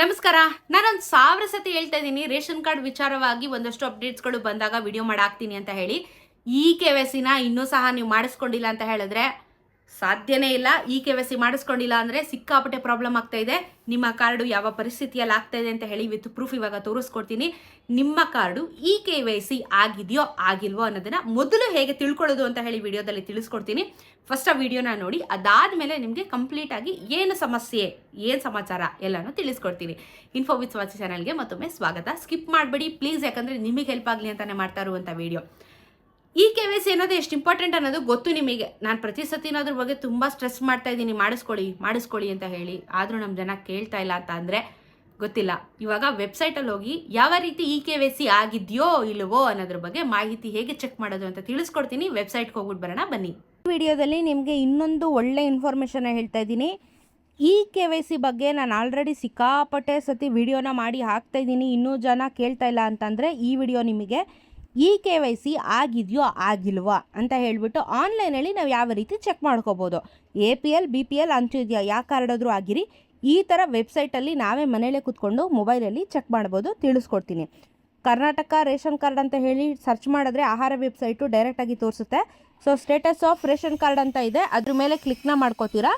ನಮಸ್ಕಾರ. ನಾನೊಂದು ಸಾವಿರ ಸತಿ ಹೇಳ್ತಾ ಇದ್ದೀನಿ. ರೇಷನ್ ಕಾರ್ಡ್ ವಿಚಾರವಾಗಿ ಒಂದಷ್ಟು ಅಪ್ಡೇಟ್ಸ್ಗಳು ಬಂದಾಗ ವಿಡಿಯೋ ಮಾಡಾಕ್ತೀನಿ ಅಂತ ಹೇಳಿ. ಈ ಕೆ ವೈ ಸಿನ ಇನ್ನೂ ಸಹ ನೀವು ಮಾಡಿಸ್ಕೊಂಡಿಲ್ಲ ಅಂತ ಹೇಳಿದ್ರೆ ಸಾಧ್ಯನೇ ಇಲ್ಲ. ಈ ಕೆ ವೈ ಸಿ ಮಾಡಿಸ್ಕೊಂಡಿಲ್ಲ ಅಂದರೆ ಸಿಕ್ಕಾಪಟ್ಟೆ ಪ್ರಾಬ್ಲಮ್ ಆಗ್ತಾ ಇದೆ. ನಿಮ್ಮ ಕಾರ್ಡು ಯಾವ ಪರಿಸ್ಥಿತಿಯಲ್ಲಿ ಆಗ್ತಾ ಇದೆ ಅಂತ ಹೇಳಿ ವಿತ್ ಪ್ರೂಫ್ ಇವಾಗ ತೋರಿಸ್ಕೊಡ್ತೀನಿ. ನಿಮ್ಮ ಕಾರ್ಡು ಈ ಕೆ ವೈ ಸಿ ಆಗಿದೆಯೋ ಆಗಿಲ್ವೋ ಅನ್ನೋದನ್ನ ಮೊದಲು ಹೇಗೆ ತಿಳ್ಕೊಳ್ಳೋದು ಅಂತ ಹೇಳಿ ವಿಡಿಯೋದಲ್ಲಿ ತಿಳಿಸ್ಕೊಡ್ತೀನಿ. ಫಸ್ಟ್ ಆ ವಿಡಿಯೋನ ನೋಡಿ, ಅದಾದಮೇಲೆ ನಿಮಗೆ ಕಂಪ್ಲೀಟ್ ಆಗಿ ಏನು ಸಮಸ್ಯೆ, ಏನು ಸಮಾಚಾರ ಎಲ್ಲನೂ ತಿಳಿಸ್ಕೊಡ್ತೀನಿ. ಇನ್ಫೋ ವಿತ್ ವಾಚ್ ಚಾನಲ್ಗೆ ಮತ್ತೊಮ್ಮೆ ಸ್ವಾಗತ. ಸ್ಕಿಪ್ ಮಾಡಬೇಡಿ ಪ್ಲೀಸ್ ಯಾಕಂದ್ರೆ ನಿಮಗೆ ಹೆಲ್ಪ್ ಆಗಲಿ ಅಂತಾನೆ ಮಾಡ್ತಾ ಇರುವಂಥ ವಿಡಿಯೋ. ಕೆ ಅನ್ನೋದು ಎಷ್ಟು ಇಂಪಾರ್ಟೆಂಟ್ ಅನ್ನೋದು ಗೊತ್ತು ನಿಮಗೆ. ನಾನು ಪ್ರತಿ ಸತಿನೂ ಅದ್ರ ಬಗ್ಗೆ ತುಂಬ ಸ್ಟ್ರೆಸ್ ಮಾಡ್ತಾ ಇದ್ದೀನಿ. ಮಾಡಿಸ್ಕೊಳ್ಳಿ ಮಾಡಿಸ್ಕೊಳ್ಳಿ ಅಂತ ಹೇಳಿ. ಆದರೂ ನಮ್ಮ ಜನ ಕೇಳ್ತಾ ಇಲ್ಲ ಅಂತ ಅಂದರೆ ಗೊತ್ತಿಲ್ಲ. ಇವಾಗ ವೆಬ್ಸೈಟಲ್ಲಿ ಹೋಗಿ ಯಾವ ರೀತಿ ಇ ಕೆ ವೈ ಸಿ ಆಗಿದೆಯೋ ಇಲ್ಲವೋ ಅನ್ನೋದ್ರ ಬಗ್ಗೆ ಮಾಹಿತಿ ಹೇಗೆ ಚೆಕ್ ಮಾಡೋದು ಅಂತ ತಿಳಿಸ್ಕೊಡ್ತೀನಿ. ವೆಬ್ಸೈಟ್ಗೆ ಹೋಗ್ಬಿಟ್ಟು ಬರೋಣ, ಬನ್ನಿ. ವಿಡಿಯೋದಲ್ಲಿ ನಿಮಗೆ ಇನ್ನೊಂದು ಒಳ್ಳೆ ಇನ್ಫಾರ್ಮೇಷನ್ ಹೇಳ್ತಾ ಇದ್ದೀನಿ. ಈ ಕೆ ವೈ ಸಿ ಬಗ್ಗೆ ನಾನು ಆಲ್ರೆಡಿ ಸಿಕ್ಕಾಪಟ್ಟೆ ಸತಿ ವಿಡಿಯೋನ ಮಾಡಿ ಹಾಕ್ತಾ ಇದ್ದೀನಿ. ಇನ್ನೂ ಜನ ಕೇಳ್ತಾ ಇಲ್ಲ ಅಂತಂದರೆ ಈ ವಿಡಿಯೋ ನಿಮಗೆ ಈ ಕೆ ವೈ ಸಿ ಆಗಿದೆಯೋ ಆಗಿಲ್ವಾ ಅಂತ ಹೇಳಿಬಿಟ್ಟು ಆನ್ಲೈನಲ್ಲಿ ನಾವು ಯಾವ ರೀತಿ ಚೆಕ್ ಮಾಡ್ಕೋಬೋದು. A P L, B P L ಅಂತಿದೆಯಾ ಯಾವ ಕಾರ್ಡಾದರೂ ಆಗಿರಿ. ಈ ಥರ ವೆಬ್ಸೈಟಲ್ಲಿ ನಾವೇ ಮನೆಯಲ್ಲೇ ಕೂತ್ಕೊಂಡು ಮೊಬೈಲಲ್ಲಿ ಚೆಕ್ ಮಾಡ್ಬೋದು, ತಿಳಿಸ್ಕೊಡ್ತೀನಿ. ಕರ್ನಾಟಕ ರೇಷನ್ ಕಾರ್ಡ್ ಅಂತ ಹೇಳಿ ಸರ್ಚ್ ಮಾಡಿದ್ರೆ ಆಹಾರ ವೆಬ್ಸೈಟು ಡೈರೆಕ್ಟಾಗಿ ತೋರಿಸುತ್ತೆ. So, status of ration card ಅಂತ ಇದೆ. ಅದ್ರ ಮೇಲೆ ಕ್ಲಿಕ್ನ ಮಾಡ್ಕೋತೀರಾ?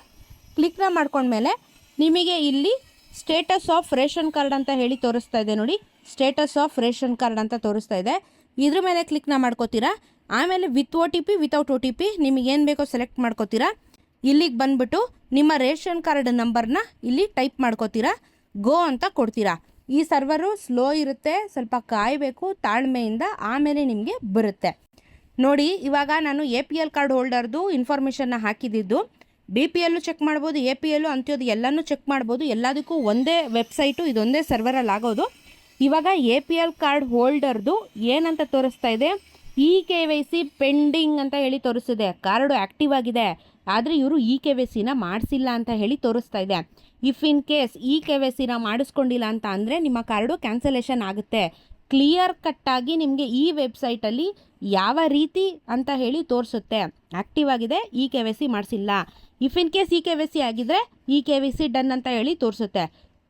ಕ್ಲಿಕ್ನ ಮಾಡ್ಕೊಂಡ್ಮೇಲೆ ನಿಮಗೆ ಇಲ್ಲಿ ಸ್ಟೇಟಸ್ ಆಫ್ ರೇಷನ್ ಕಾರ್ಡ್ ಅಂತ ಹೇಳಿ ತೋರಿಸ್ತಾ ಇದೆ ನೋಡಿ. ಸ್ಟೇಟಸ್ ಆಫ್ ರೇಷನ್ ಕಾರ್ಡ್ ಅಂತ ತೋರಿಸ್ತಾ ಇದೆ. ಇದ್ರ ಮೇಲೆ ಕ್ಲಿಕ್ನ ಮಾಡ್ಕೋತೀರಾ? ಆಮೇಲೆ with O T P without O T P ನಿಮಗೆ ಏನು ಬೇಕೋ ಸೆಲೆಕ್ಟ್ ಮಾಡ್ಕೋತೀರಾ? ಇಲ್ಲಿಗೆ ಬಂದ್ಬಿಟ್ಟು ನಿಮ್ಮ ರೇಷನ್ ಕಾರ್ಡ್ ನಂಬರ್ನ ಇಲ್ಲಿ ಟೈಪ್ ಮಾಡ್ಕೋತೀರಾ? ಗೋ ಅಂತ ಕೊಡ್ತೀರಾ. ಈ ಸರ್ವರು ಸ್ಲೋ ಇರುತ್ತೆ, ಸ್ವಲ್ಪ ಕಾಯಬೇಕು, ತಾಳ್ಮೆಯಿಂದ ಆಮೇಲೆ ನಿಮಗೆ ಬರುತ್ತೆ. ನೋಡಿ, ಇವಾಗ ನಾನು ಎ ಪಿ ಎಲ್ ಕಾರ್ಡ್ ಹೋಲ್ಡರ್ದು ಇನ್ಫಾರ್ಮೇಷನ್ನ ಹಾಕಿದ್ದು ಬಿ ಪಿ ಎಲ್ಲು ಚೆಕ್ ಮಾಡ್ಬೋದು ಎ ಪಿ ಎಲ್ಲು ಅಂತ್ಯೋದು ಎಲ್ಲನೂ ಚೆಕ್ ಮಾಡ್ಬೋದು, ಎಲ್ಲದಕ್ಕೂ ಒಂದೇ ವೆಬ್ಸೈಟು ಇದೊಂದೇ ಸರ್ವರಲ್ಲಿ ಆಗೋದು. ಇವಾಗ ಎ ಪಿ ಎಲ್ ಕಾರ್ಡ್ ಹೋಲ್ಡರ್ದು ಏನಂತ ತೋರಿಸ್ತಾ ಇದೆ? E K Y C pending ಅಂತ ಹೇಳಿ ತೋರಿಸಿದೆ ಕಾರ್ಡು ಆ್ಯಕ್ಟಿವ್ ಆಗಿದೆ. ಆದರೆ ಇವರು ಇ ಕೆ ವೈ ಸಿನ ಮಾಡಿಸಿಲ್ಲ ಅಂತ ಹೇಳಿ ತೋರಿಸ್ತಾ ಇದೆ. If in case E K Y ಸಿನ ಮಾಡಿಸ್ಕೊಂಡಿಲ್ಲ ಅಂತ ಅಂದರೆ ನಿಮ್ಮ ಕಾರ್ಡು ಕ್ಯಾನ್ಸಲೇಷನ್ ಆಗುತ್ತೆ. ಕ್ಲಿಯರ್ ಕಟ್ಟಾಗಿ ನಿಮಗೆ ಈ ವೆಬ್ಸೈಟಲ್ಲಿ ಯಾವ ರೀತಿ ಅಂತ ಹೇಳಿ ತೋರಿಸುತ್ತೆ. ಆ್ಯಕ್ಟಿವ್ ಆಗಿದೆ ಇ ಕೆ ವೈ ಸಿ ಮಾಡಿಸಿಲ್ಲ. If in case E K Y C ಆಗಿದ್ದರೆ E K Y C done ಅಂತ ಹೇಳಿ ತೋರಿಸುತ್ತೆ.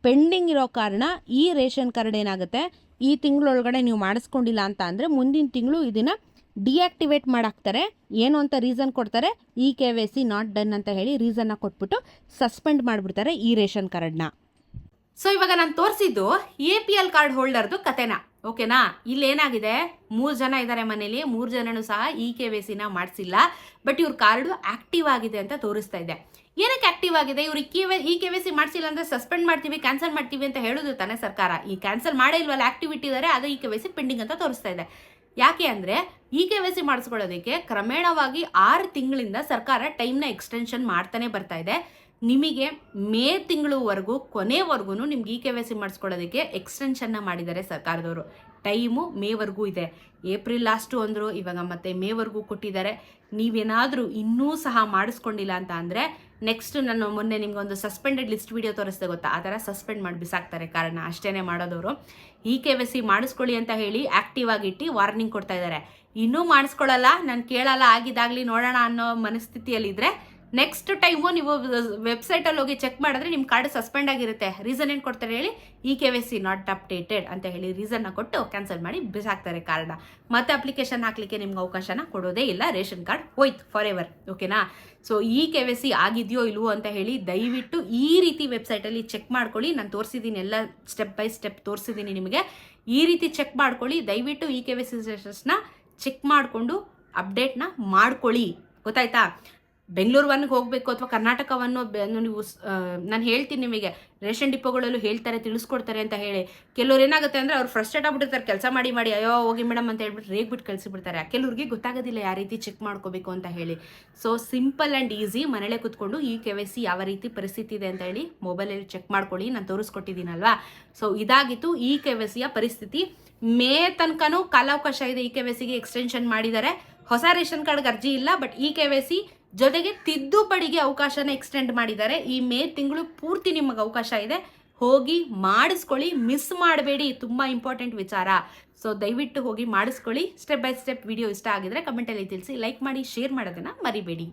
ಪೆಂಡಿಂಗ್ ಇರೋ ಕಾರಣ ಈ ರೇಷನ್ ಕಾರ್ಡ್ ಏನಾಗುತ್ತೆ? ಈ ತಿಂಗಳೊಳಗಡೆ ನೀವು ಮಾಡಿಸ್ಕೊಂಡಿಲ್ಲ ಅಂತ ಅಂದರೆ ಮುಂದಿನ ತಿಂಗಳು ಇದನ್ನು ಡಿಆಕ್ಟಿವೇಟ್ ಮಾಡಾಕ್ತಾರೆ. ಏನು ಅಂತ ರೀಸನ್ ಕೊಡ್ತಾರೆ? E K Y C not done ಅಂತ ಹೇಳಿ ರೀಸನ್ನ ಕೊಟ್ಬಿಟ್ಟು ಸಸ್ಪೆಂಡ್ ಮಾಡಿಬಿಡ್ತಾರೆ ಈ ರೇಷನ್ ಕಾರ್ಡ್ನ. ಸೊ ಇವಾಗ ನಾನು ತೋರಿಸಿದ್ದು ಎ ಪಿ ಎಲ್ ಕಾರ್ಡ್ ಹೋಲ್ಡರ್ದು ಕತೆನ. ಓಕೆನಾ ಇಲ್ಲಿ ಏನಾಗಿದೆ? ಮೂರು ಜನ ಇದ್ದಾರೆ ಮನೇಲಿ, ಮೂರು ಜನನು ಸಹ ಇ ಕೆ ವೈ ಸಿನ ಮಾಡಿಸಿಲ್ಲ ಬಟ್ ಇವ್ರ ಕಾರ್ಡು ಆಕ್ಟಿವ್ ಆಗಿದೆ ಅಂತ ತೋರಿಸ್ತಾ ಇದೆ. ಏನಕ್ಕೆ ಆಕ್ಟಿವ್ ಆಗಿದೆ? ಇವ್ರು K Y E K Y C ಮಾಡಿಸಿಲ್ಲ ಅಂದ್ರೆ ಸಸ್ಪೆಂಡ್ ಮಾಡ್ತೀವಿ ಕ್ಯಾನ್ಸಲ್ ಮಾಡ್ತೀವಿ ಅಂತ ಹೇಳೋದು ತಾನೇ ಸರ್ಕಾರ. ಈ ಕ್ಯಾನ್ಸಲ್ ಮಾಡೇ ಇಲ್ವಲ್ಲ ಆಕ್ಟಿವ್ ಇಟ್ಟಿದ್ದಾರೆ ಅದು E K Y C pending ಅಂತ ತೋರಿಸ್ತಾ ಇದೆ. ಯಾಕೆ ಅಂದ್ರೆ ಇ ಕೆ ವೈ ಸಿ ಮಾಡಿಸ್ಕೊಳ್ಳೋದಕ್ಕೆ ಕ್ರಮೇಣವಾಗಿ ಆರು ತಿಂಗಳಿಂದ ಸರ್ಕಾರ ಟೈಮ್ನ ಎಕ್ಸ್ಟೆನ್ಷನ್ ಮಾಡ್ತಾನೆ ಬರ್ತಾ ಇದೆ. ನಿಮಗೆ ಮೇ ತಿಂಗಳವರೆಗೂ, ಕೊನೆವರೆಗೂ ನಿಮ್ಗೆ ಇ ಕೆ ವೈ ಸಿ ಮಾಡಿಸ್ಕೊಳ್ಳೋದಕ್ಕೆ ಎಕ್ಸ್ಟೆನ್ಷನ್ನ ಮಾಡಿದ್ದಾರೆ ಸರ್ಕಾರದವರು. ಟೈಮು ಮೇವರೆಗೂ ಇದೆ. ಏಪ್ರಿಲ್ ಲಾಸ್ಟು ಅಂದರು, ಇವಾಗ ಮತ್ತೆ ಮೇವರೆಗೂ ಕೊಟ್ಟಿದ್ದಾರೆ. ನೀವೇನಾದರೂ ಇನ್ನೂ ಸಹ ಮಾಡಿಸ್ಕೊಂಡಿಲ್ಲ ಅಂತ ಅಂದರೆ ನೆಕ್ಸ್ಟ್ ನಾನು ಮೊನ್ನೆ ನಿಮ್ಗೆ ಒಂದು ಸಸ್ಪೆಂಡೆಡ್ ಲಿಸ್ಟ್ ವಿಡಿಯೋ ತೋರಿಸ್ದೆ ಗೊತ್ತಾ? ಆ ಥರ ಸಸ್ಪೆಂಡ್ ಮಾಡಿ ಬಿಸಾಕ್ತಾರೆ. ಕಾರಣ ಅಷ್ಟೇ ಮಾಡೋದವರು. ಇ ಕೆ ವೈ ಸಿ ಮಾಡಿಸ್ಕೊಳ್ಳಿ ಅಂತ ಹೇಳಿ ಆ್ಯಕ್ಟಿವ್ ಆಗಿಟ್ಟು ವಾರ್ನಿಂಗ್ ಕೊಡ್ತಾ ಇದ್ದಾರೆ. ಇನ್ನೂ ಮಾಡಿಸ್ಕೊಳ್ಳಲ್ಲ, ನಾನು ಕೇಳಲ್ಲ, ಆಗಿದ್ದಾಗಲಿ ನೋಡೋಣ ಅನ್ನೋ ಮನಸ್ಥಿತಿಯಲ್ಲಿದ್ದರೆ ನೆಕ್ಸ್ಟ್ ಟೈಮು ನೀವು ವೆಬ್ಸೈಟಲ್ಲಿ ಹೋಗಿ ಚೆಕ್ ಮಾಡಿದ್ರೆ ನಿಮ್ಮ ಕಾರ್ಡ್ ಸಸ್ಪೆಂಡ್ ಆಗಿರುತ್ತೆ. ರೀಸನ್ ಏನು ಕೊಡ್ತಾರೆ ಹೇಳಿ? E K Y C not updated ಅಂತ ಹೇಳಿ ರೀಸನ್ನ ಕೊಟ್ಟು ಕ್ಯಾನ್ಸಲ್ ಮಾಡಿ ಬಿಸಾಕ್ತಾರೆ ಕಾರ್ಡ್ನ ಮತ್ತೆ ಅಪ್ಲಿಕೇಶನ್ ಹಾಕ್ಲಿಕ್ಕೆ ನಿಮ್ಗೆ ಅವಕಾಶನ ಕೊಡೋದೇ ಇಲ್ಲ. ರೇಷನ್ ಕಾರ್ಡ್ ಹೋಯ್ತು ಫಾರ್ ಎವರ್ ಓಕೆನಾ so E K Y C ಆಗಿದೆಯೋ ಇಲ್ವೋ ಅಂತ ಹೇಳಿ ದಯವಿಟ್ಟು ಈ ರೀತಿ ವೆಬ್ಸೈಟಲ್ಲಿ ಚೆಕ್ ಮಾಡ್ಕೊಳ್ಳಿ. ನಾನು ತೋರಿಸಿದ್ದೀನಿ ಎಲ್ಲ ಸ್ಟೆಪ್ ಬೈ ಸ್ಟೆಪ್ ತೋರಿಸಿದ್ದೀನಿ ನಿಮಗೆ. ಈ ರೀತಿ ಚೆಕ್ ಮಾಡ್ಕೊಳ್ಳಿ. ದಯವಿಟ್ಟು ಇ ಕೆ ವೈ ಸಿ ಸ್ಟೇಟಸ್ನ ಚೆಕ್ ಮಾಡಿಕೊಂಡು ಅಪ್ಡೇಟ್ನ ಮಾಡ್ಕೊಳ್ಳಿ. ಗೊತ್ತಾಯ್ತಾ? ಬೆಂಗಳೂರು ಹೋಗಬೇಕು ಅಥವಾ ಕರ್ನಾಟಕವನ್ನು ನೀವು ನಾನು ಹೇಳ್ತೀನಿ ನಿಮಗೆ. ರೇಷನ್ ಡಿಪೋಗಳಲ್ಲೂ ಹೇಳ್ತಾರೆ, ತಿಳಿಸ್ಕೊಡ್ತಾರೆ ಅಂತ ಹೇಳಿ. ಕೆಲವ್ರು ಏನಾಗುತ್ತೆ ಅಂದರೆ ಅವ್ರು ಫ್ರಸ್ಟ್ರೇಟ್ ಆಗ್ಬಿಟ್ಟಿರ್ತಾರೆ. ಕೆಲಸ ಮಾಡಿ ಮಾಡಿ, ಅಯ್ಯೋ, ಹೋಗಿ ಮೇಡಮ್ ಅಂತ ಹೇಳ್ಬಿಟ್ಟು ರೇಗ್ಬಿಟ್ಟು ಕಳಿಸಿಬಿಡ್ತಾರೆ. ಕೆಲವ್ರಿಗೆ ಗೊತ್ತಾಗೋದಿಲ್ಲ ಯಾವ ರೀತಿ ಚೆಕ್ ಮಾಡ್ಕೋಬೇಕು ಅಂತ ಹೇಳಿ. ಸೊ ಸಿಂಪಲ್ ಆ್ಯಂಡ್ ಈಸಿ ಮನೇಲೆ ಕೂತ್ಕೊಂಡು ಈ ಕೆ ವೈ ಸಿ ಯಾವ ರೀತಿ ಪರಿಸ್ಥಿತಿ ಇದೆ ಅಂತ ಹೇಳಿ ಮೊಬೈಲಲ್ಲಿ ಚೆಕ್ ಮಾಡ್ಕೊಳ್ಳಿ. ನಾನು ತೋರಿಸ್ಕೊಟ್ಟಿದ್ದೀನಲ್ವಾ? ಸೊ ಇದಾಗಿತ್ತು ಈ ಕೆ ವೈ ಸಿಯ ಪರಿಸ್ಥಿತಿ. ಮೇ ತನಕನೂ ಕಾಲಾವಕಾಶ ಇದೆ ಈ ಕೆ ವೈ ಸಿಗೆ ಎಕ್ಸ್ಟೆನ್ಷನ್ ಮಾಡಿದ್ದಾರೆ ಹೊಸ ರೇಷನ್ ಕಾರ್ಡ್ಗೆ ಅರ್ಜಿ ಇಲ್ಲ ಬಟ್ ಈ ಕೆ ವೈ ಸಿ ಜೊತೆಗೆ ತಿದ್ದುಪಡಿಗೆ ಅವಕಾಶನ ಎಕ್ಸ್ಟೆಂಡ್ ಮಾಡಿದ್ದಾರೆ. ಈ ಮೇ ತಿಂಗಳು ಪೂರ್ತಿ ನಿಮಗೆ ಅವಕಾಶ ಇದೆ. ಹೋಗಿ ಮಾಡಿಸ್ಕೊಳ್ಳಿ ಮಿಸ್ ಮಾಡಬೇಡಿ, ತುಂಬ ಇಂಪಾರ್ಟೆಂಟ್ ವಿಚಾರ. ಸೊ ದಯವಿಟ್ಟು ಹೋಗಿ ಮಾಡಿಸ್ಕೊಳ್ಳಿ. ಸ್ಟೆಪ್ ಬೈ ಸ್ಟೆಪ್ ವಿಡಿಯೋ ಇಷ್ಟ ಆಗಿದ್ರೆ ಕಮೆಂಟಲ್ಲಿ ತಿಳಿಸಿ ಲೈಕ್ ಮಾಡಿ ಶೇರ್ ಮಾಡೋದನ್ನ ಮರಿಬೇಡಿ.